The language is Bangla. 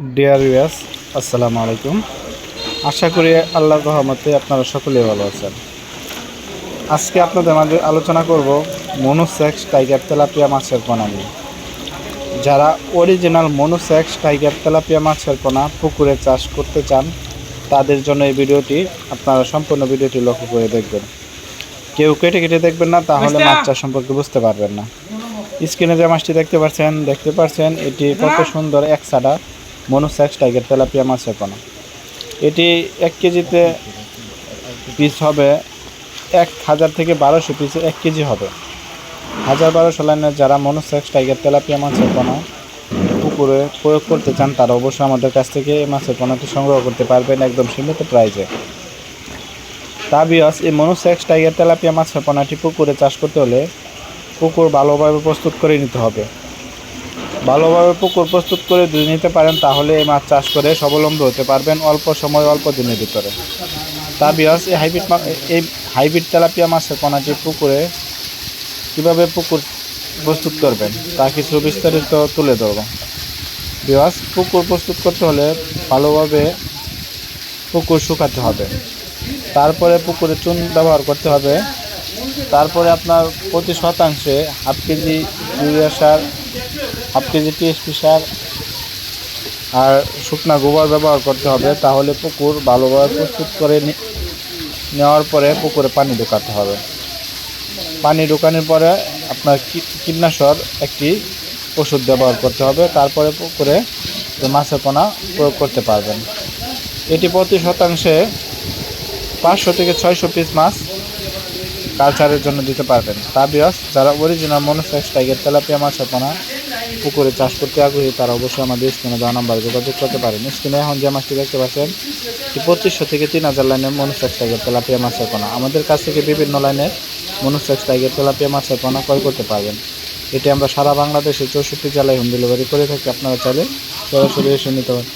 ডিয়ার ইউএস আসসালামু আলাইকুম। আশা করি আল্লাহর রহমতে আপনারা সকলেই ভালো আছেন। আজকে আপনাদের মাঝে আলোচনা করব মনোসেক্স টাইগার তেলাপিয়া মাছের পোনা নিয়ে। যারা অরিজিনাল মনোসেক্স টাইগার তেলাপিয়া মাছের পোনা পুকুরে চাষ করতে চান তাদের জন্য এই ভিডিওটি আপনারা সম্পূর্ণ ভিডিওটি লক্ষ্য করে দেখবেন। কেউ কেটে কেটে দেখবেন না তাহলে মাছ চাষ সম্পর্কে বুঝতে পারবেন না। স্ক্রিনে যে মাছটি দেখতে পাচ্ছেন দেখতে পাচ্ছেন এটি কত সুন্দর এক সাডা মনোসেক্স টাইগার তেলাপিয়া মাছের পোনা এটি এক কেজিতে পিস হবে এক হাজার থেকে বারোশো পিসে এক কেজি হবে। হাজার বারোশো লাইনের যারা মনোসেক্স টাইগার তেলাপিয়া মাছের পোনা পুকুরে প্রয়োগ করতে চান, তারা অবশ্যই আমাদের কাছ থেকে এই মাছের পোনাটি সংগ্রহ করতে পারবেন একদম সীমিত প্রাইজে তা বিয়স এই মনোসেক্স টাইগার তেলাপিয়া মাছের পোনাটি পুকুরে চাষ করতে হলে পুকুর ভালোভাবে প্রস্তুত করে নিতে হবে। ভালোভাবে পুকুর প্রস্তুত করে যদি নিতে পারেন, তাহলে এই মাছ চাষ করে স্বাবলম্বী হতে পারবেন অল্প সময়, অল্প দিনের ভিতরে। তা বিয়স এই হাইব্রিড এই হাইব্রিড তেলাপিয়া মাছের পোনাটি পুকুরে কীভাবে পুকুর প্রস্তুত করবেন, তা কিছু বিস্তারিত তুলে ধরব। বিয়স পুকুর প্রস্তুত করতে হলে ভালোভাবে পুকুর শুকাতে হবে। তারপরে পুকুরে চুন ব্যবহার করতে হবে। তারপরে আপনার প্রতি শতাংশে হাফ কেজি ইউরিয়া সার হাফ কেজি টিএসপি সার আর শুকনা গোবর ব্যবহার করতে হবে, তাহলে পুকুর ভালোভাবে প্রস্তুত করে নেওয়ার পরে পুকুরে পানি ঢোকাতে হবে। পানি ঢোকানোর পরে আপনার কীটনাশক একটি ওষুধ ব্যবহার করতে হবে, তারপরে পুকুরে মাছের পোনা প্রয়োগ করতে পারবেন। এটি প্রতি শতাংশে পাঁচশো থেকে ছয়শো পিস মাছ কালচারের জন্য দিতে পারবেন। তা বিয়স যারা অরিজিনাল মনোসেক্স টাইগের তেলাপিয়া মাছের পোনা পুকুরে চাষ করতে আগ্রহী তারা অবশ্যই আমাদের স্ক্রিনে দেওয়া নাম্বারে যোগাযোগ করতে পারেন। স্ক্রিনে এখন যে মাছটি দেখতে পাচ্ছেন পঁচিশশো থেকে তিন হাজার লাইনের মনুষ্যাক টাইগের তেলাপিয়া মাছের পোনা আমাদের কাছ থেকে বিভিন্ন লাইনের মনুষ্যাক টাইগের তেলাপিয়া মাছের পোনা ক্রয় করতে পারবেন। এটি আমরা সারা বাংলাদেশে চৌষট্টি জেলায় হোম ডেলিভারি করে থাকি। আপনারা চাইলে সরাসরি এসে নিতে পারেন।